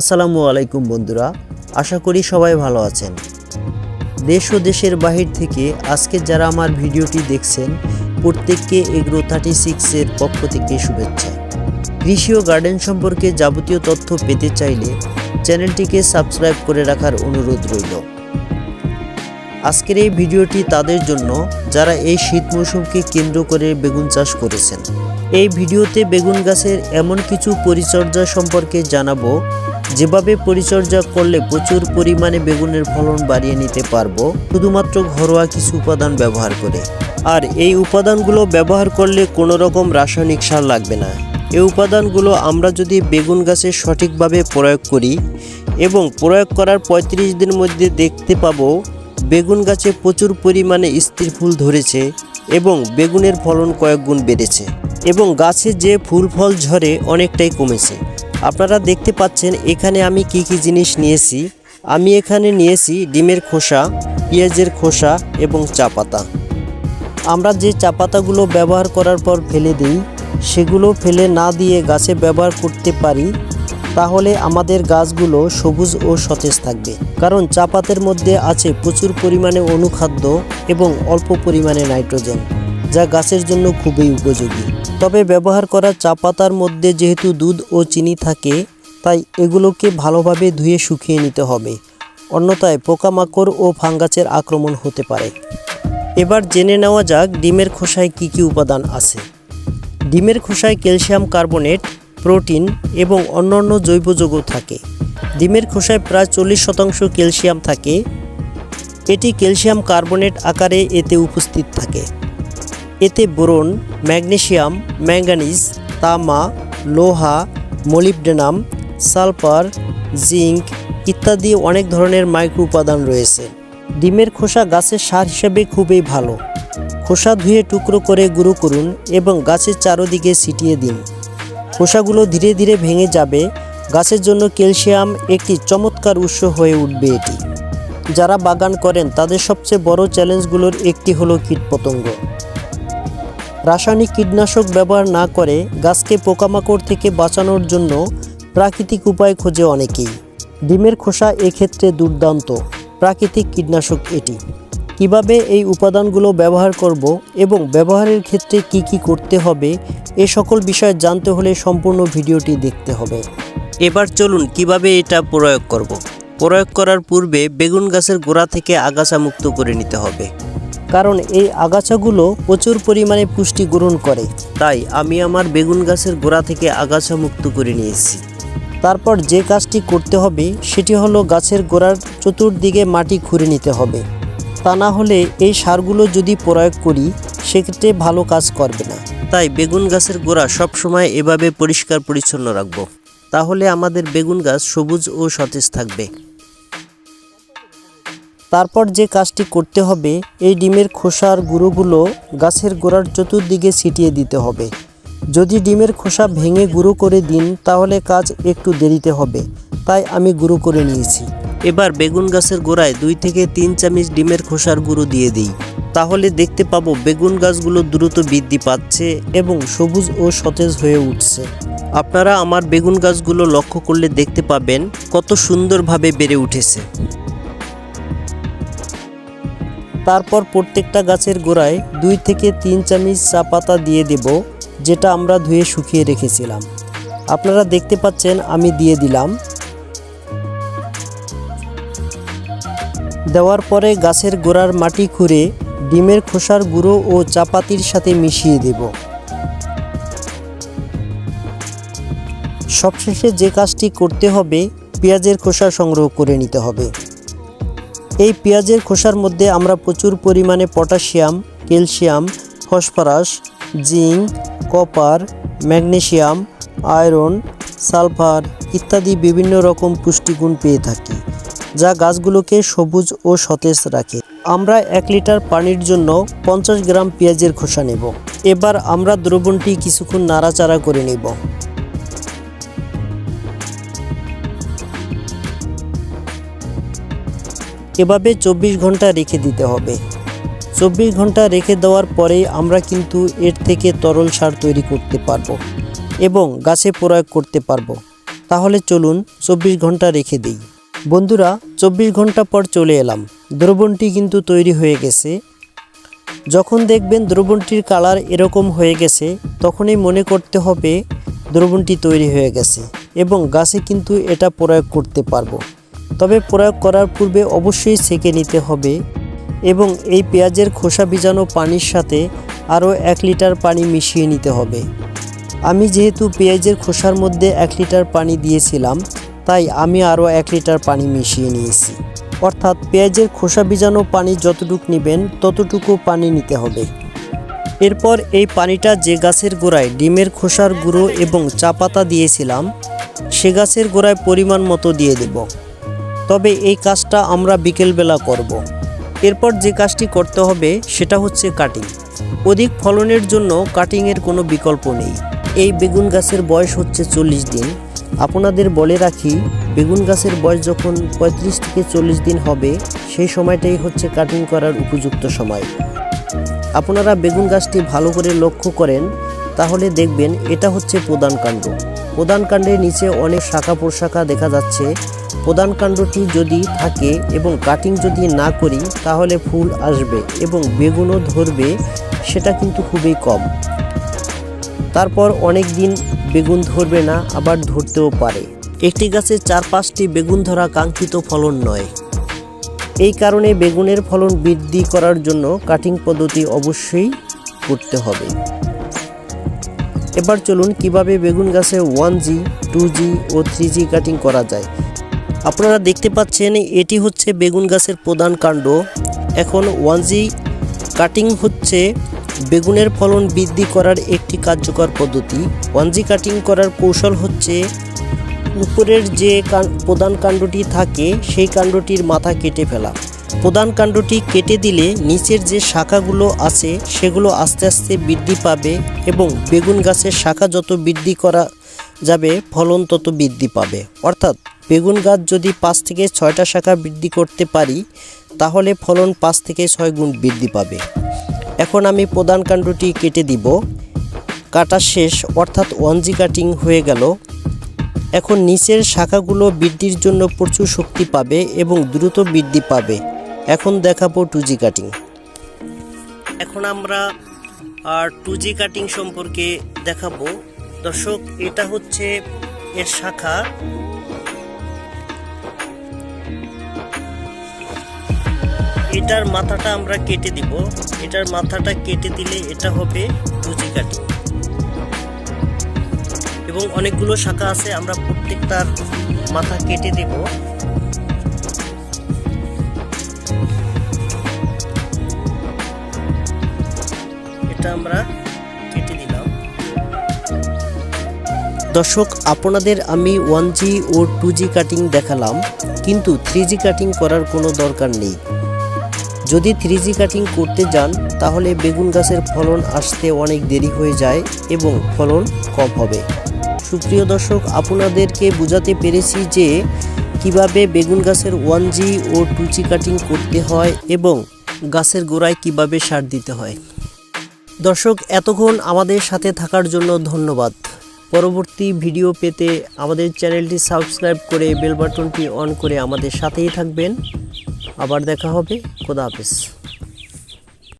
আসসালামু আলাইকুম বন্ধুরা, আশা করি সবাই ভালো আছেন। দেশ ও দেশের বাহির থেকে আজকে যারা আমার ভিডিওটি দেখছেন, প্রত্যেককে এগ্রো থার্টি সিক্সের পক্ষ থেকে শুভেচ্ছা। কৃষি ও গার্ডেন সম্পর্কে যাবতীয় তথ্য পেতে চাইলে চ্যানেলটিকে সাবস্ক্রাইব করে রাখার অনুরোধ রইল। আজকের এই ভিডিওটি তাদের জন্য, যারা এই শীত মৌসুমকে কেন্দ্র করে বেগুন চাষ করেছেন। এই ভিডিওতে বেগুন গাছের এমন কিছু পরিচর্যা সম্পর্কে জানাব যেভাবে পরিচর্যা করলে প্রচুর পরিমাণে বেগুনের ফলন বাড়িয়ে নিতে পারব, শুধুমাত্র ঘরোয়া কিছু উপাদান ব্যবহার করে। আর এই উপাদানগুলো ব্যবহার করলে কোনো রকম রাসায়নিক সার লাগবে না। এই উপাদানগুলো আমরা যদি বেগুন গাছে সঠিকভাবে প্রয়োগ করি এবং প্রয়োগ করার পঁয়ত্রিশ দিনের মধ্যে দেখতে পাবো, বেগুন গাছে প্রচুর পরিমাণে স্থির ফুল ধরেছে এবং বেগুনের ফলন কয়েক গুণ বেড়েছে এবং গাছে যে ফুল ফল ঝরে অনেকটাই কমেছে। আপনারা দেখতে পাচ্ছেন এখানে আমি কি কি জিনিস নিয়েছি। আমি এখানে নিয়েছি ডিমের খোসা, পেঁয়াজের খোসা এবং চা পাতা। আমরা যে চা পাতাগুলো ব্যবহার করার পর ফেলে দিই, সেগুলো ফেলে না দিয়ে গাছে ব্যবহার করতে পারি, তাহলে আমাদের গাছগুলো সবুজ ও সতেজ থাকবে। কারণ চা পাতের মধ্যে আছে প্রচুর পরিমাণে অনুখাদ্য এবং অল্প পরিমাণে নাইট্রোজেন। যা গাছের জন্য খুবই উপযোগী। তবে ব্যবহার করা চা পাতার মধ্যে যেহেতু দুধ ও চিনি থাকে, তাই এগুলোকে ভালোভাবে ধুয়ে শুকিয়ে নিতে হবে। অন্যথায় পোকামাকড় ও ফাঙ্গাসের আক্রমণ হতে পারে। এবার জেনে নেওয়া যাক ডিমের খোসায় কি কি উপাদান আছে। ডিমের খোসায় ক্যালসিয়াম কার্বনেট, প্রোটিন এবং অন্যান্য জৈব যৌগ থাকে। ডিমের খোসায় প্রায় চল্লিশ শতাংশ ক্যালসিয়াম থাকে। এটি ক্যালসিয়াম কার্বনেট আকারে এতে উপস্থিত থাকে। এতে বোরন ম্যাগনেসিয়াম ম্যাঙ্গানিজ, তামা, লোহা, মলিবডেনাম, সালফার, জিঙ্ক ইত্যাদি অনেক ধরনের মাইক্রো উপাদান রয়েছে। ডিমের খোসা গাছের সার হিসেবে খুবই ভালো। খোসা ধুয়ে টুকরো করে গুঁড়ো করুন এবং গাছের চারোদিকে ছিটিয়ে দিন। খোসাগুলো ধীরে ধীরে ভেঙে যাবে। গাছের জন্য ক্যালসিয়াম একটি চমৎকার উৎস হয়ে উঠবে এটি। যারা বাগান করেন, তাদের সবচেয়ে বড় চ্যালেঞ্জগুলোর একটি হলো কীটপতঙ্গ। রাসায়নিক কীটনাশক ব্যবহার না করে গাছকে পোকামাকড় থেকে বাঁচানোর জন্য প্রাকৃতিক উপায় খোঁজে অনেকেই। ডিমের খোসা এক্ষেত্রে দুর্দান্ত, প্রাকৃতিক কীটনাশক এটি। কীভাবে এই উপাদানগুলো ব্যবহার করব এবং ব্যবহারের ক্ষেত্রে কি কি করতে হবে, এ সকল বিষয় জানতে হলে সম্পূর্ণ ভিডিওটি দেখতে হবে। এবার চলুন কীভাবে এটা প্রয়োগ করব। প্রয়োগ করার পূর্বে বেগুন গাছের গোড়া থেকে আগাছা মুক্ত করে নিতে হবে। কারণ এই আগাছাগুলো প্রচুর পরিমাণে পুষ্টি গ্রহণ করে। তাই আমি আমার বেগুন গাছের গোড়া থেকে আগাছা মুক্ত করে নিয়েছি। তারপর যে কাজটি করতে হবে, সেটি হলো গাছের গোড়ার চতুর্দিকে মাটি খুঁড়ে নিতে হবে। তা না হলে এই সারগুলো যদি প্রয়োগ করি, সেক্ষেত্রে ভালো কাজ করবে না। তাই বেগুন গাছের গোড়া সবসময় এভাবে পরিষ্কার পরিচ্ছন্ন রাখব। তাহলে আমাদের বেগুন গাছ সবুজ ও সতেজ থাকবে। তারপর যে কাজটি করতে হবে, এই ডিমের খোসার গুঁড়োগুলো গাছের গোড়ার চতুর্দিকে ছিটিয়ে দিতে হবে। যদি ডিমের খোসা ভেঙে গুঁড়ো করে দিন, তাহলে কাজ একটু দেরিতে হবে। তাই আমি গুঁড়ো করে নিয়েছি। এবার বেগুন গাছের গোড়ায় দুই থেকে তিন চামচ ডিমের খোসার গুঁড়ো দিয়ে দিই। তাহলে দেখতে পাবো বেগুন গাছগুলো দ্রুত বৃদ্ধি পাচ্ছে এবং সবুজ ও সতেজ হয়ে উঠছে। আপনারা আমার বেগুন গাছগুলো লক্ষ্য করলে দেখতে পাবেন কত সুন্দরভাবে বেড়ে উঠেছে। তারপর প্রত্যেকটা গাছের গোড়ায় দুই থেকে তিন চামচ চা পাতা দিয়ে দেব, যেটা আমরা ধুয়ে শুকিয়ে রেখেছিলাম। আপনারা দেখতে পাচ্ছেন, আমি দিয়ে দিলাম। দেওয়ার পরে গাছের গোড়ার মাটি খুঁড়ে ডিমের খোসার গুঁড়ো ও চাপাতির সাথে মিশিয়ে দেব। সবশেষে যে কাজটি করতে হবে, পেঁয়াজের খোসা সংগ্রহ করে নিতে হবে। এই পেঁয়াজের খোসার মধ্যে আমরা প্রচুর পরিমাণে potassium, calcium, phosphorus, zinc, copper magnesium iron, sulphur ইত্যাদি বিভিন্ন রকম পুষ্টিগুণ পেয়ে থাকি, যা গাছগুলোকে সবুজ ও সতেজ রাখে। আমরা এক লিটার পানির জন্য পঞ্চাশ গ্রাম পেঁয়াজের খোসা নেব। এবার আমরা দ্রবণটি কিছুক্ষণ নাড়াচাড়া করে নেব। এভাবে চব্বিশ ঘণ্টা রেখে দিতে হবে। চব্বিশ ঘণ্টা রেখে দেওয়ার পরেই আমরা কিন্তু এর থেকে তরল সার তৈরি করতে পারব এবং গাছে প্রয়োগ করতে পারব। তাহলে চলুন চব্বিশ ঘণ্টা রেখে দিই। বন্ধুরা, চব্বিশ ঘণ্টা পর চলে এলাম। দ্রবণটি কিন্তু তৈরি হয়ে গেছে। যখন দেখবেন দ্রবণটির কালার এরকম হয়ে গেছে, তখনই মনে করতে হবে দ্রবণটি তৈরি হয়ে গেছে এবং গাছে কিন্তু এটা প্রয়োগ করতে পারব। তবে প্রয়োগ করার পূর্বে অবশ্যই সেকে নিতে হবে এবং এই পেঁয়াজের খোসা ভিজানো পানির সাথে আরও এক লিটার পানি মিশিয়ে নিতে হবে। আমি যেহেতু পেঁয়াজের খোসার মধ্যে এক লিটার পানি দিয়েছিলাম, তাই আমি আরও এক লিটার পানি মিশিয়ে নিয়েছি। অর্থাৎ পেঁয়াজের খোসা ভিজানো পানি যতটুকু নেবেন, ততটুকু পানি নিতে হবে। এরপর এই পানিটা যে গাছের গোড়ায় ডিমের খোসার গুঁড়ো এবং চা পাতা দিয়েছিলাম, সে গাছের গোড়ায় পরিমাণ মতো দিয়ে দেব। তবে এই কাজটা আমরা বিকেলবেলা করব। এরপর যে কাজটি করতে হবে সেটা হচ্ছে কাটিং অধিক ফলনের জন্য কাটিংয়ের কোনো বিকল্প নেই। এই বেগুন গাছের বয়স হচ্ছে চল্লিশ দিন। আপনাদের বলে রাখি, বেগুন গাছের বয়স যখন পঁয়ত্রিশ থেকে চল্লিশ দিন হবে, সেই সময়টাই হচ্ছে কাটিং করার উপযুক্ত সময়। আপনারা বেগুন গাছটি ভালো করে লক্ষ্য করেন তাহলে দেখবেন এটা হচ্ছে প্রধান কাণ্ড। প্রধান কাণ্ডের নিচে অনেক শাখা প্রশাখা দেখা যাচ্ছে। প্রধান কাণ্ডটি যদি থাকে এবং কাটিং যদি না করি, তাহলে ফুল আসবে এবং বেগুনও ধরবে, সেটা কিন্তু খুবই কম। তারপর অনেক দিন বেগুন ধরবে না, আবার ধরতেও পারে। একটি গাছে চার পাঁচটি বেগুন ধরা কাঙ্ক্ষিত ফলন নয়। এই কারণে বেগুনের ফলন বৃদ্ধি করার জন্য কাটিং পদ্ধতি অবশ্যই করতে হবে। এবার চলুন কীভাবে বেগুন গাছে ওয়ান জি টু জি ও থ্রি জি কাটিং করা যায়। আপনারা দেখতে পাচ্ছেন এটি হচ্ছে বেগুন গাছের প্রধান কাণ্ড। এখন ওয়ান জি কাটিং হচ্ছে বেগুনের ফলন বৃদ্ধি করার একটি কার্যকর পদ্ধতি। ওয়ান জি কাটিং করার কৌশল হচ্ছে উপরের যে প্রধান কাণ্ডটি থাকে, সেই কাণ্ডটির মাথা কেটে ফেলা। প্রধান কাণ্ডটি কেটে দিলে নিচের যে শাখাগুলো আছে সেগুলো আস্তে আস্তে বৃদ্ধি পাবে এবং বেগুন গাছের শাখা যত বৃদ্ধি করা যাবে, ফলন তত বৃদ্ধি পাবে। অর্থাৎ বেগুন গাছ যদি পাঁচ থেকে ছয়টা শাখা বৃদ্ধি করতে পারি, তাহলে ফলন পাঁচ থেকে ছয় গুণ বৃদ্ধি পাবে। এখন আমি প্রধান কাণ্ডটি কেটে দিব। কাটা শেষ, অর্থাৎ ওয়ানজি কাটিং হয়ে গেল। এখন নিচের শাখাগুলো বৃদ্ধির জন্য প্রচুর শক্তি পাবে এবং দ্রুত বৃদ্ধি পাবে। এখন দেখাবো টু জি কাটিং এখন আমরা, আর টু জি কাটিং সম্পর্কে দেখাবো। দর্শক, এটা হচ্ছে এর শাখা। এটার মাথাটা আমরা কেটে দিব। এটার মাথাটা কেটে দিলে এটা হবে টু জি কাটিং এবং অনেকগুলো শাখা আছে, আমরা প্রত্যেকটার মাথা কেটে দেব। এটা আমরা কেটে দিলাম দর্শক, আপনাদের আমি ওয়ান জি ও টু জি কাটিং দেখালাম, কিন্তু থ্রি জি কাটিং করার কোনো দরকার নেই। যদি থ্রি জি কাটিং করতে যান, তাহলে বেগুন গাছের ফলন আসতে অনেক দেরি হয়ে যায় এবং ফলন কম হবে। সুপ্রিয় দর্শক, আপনাদেরকে বোঝাতে পেরেছি যে কীভাবে বেগুন গাছের ওয়ান জি ও টু জি কাটিং করতে হয় এবং গাছের গোড়ায় কীভাবে সার দিতে হয়। দর্শক, এতক্ষণ আমাদের সাথে থাকার জন্য ধন্যবাদ। পরবর্তী ভিডিও পেতে আমাদের চ্যানেলটি সাবস্ক্রাইব করে বেল বাটনটি অন করে আমাদের সাথেই থাকবেন। আবার দেখা হবে। খোদা হাফেজ।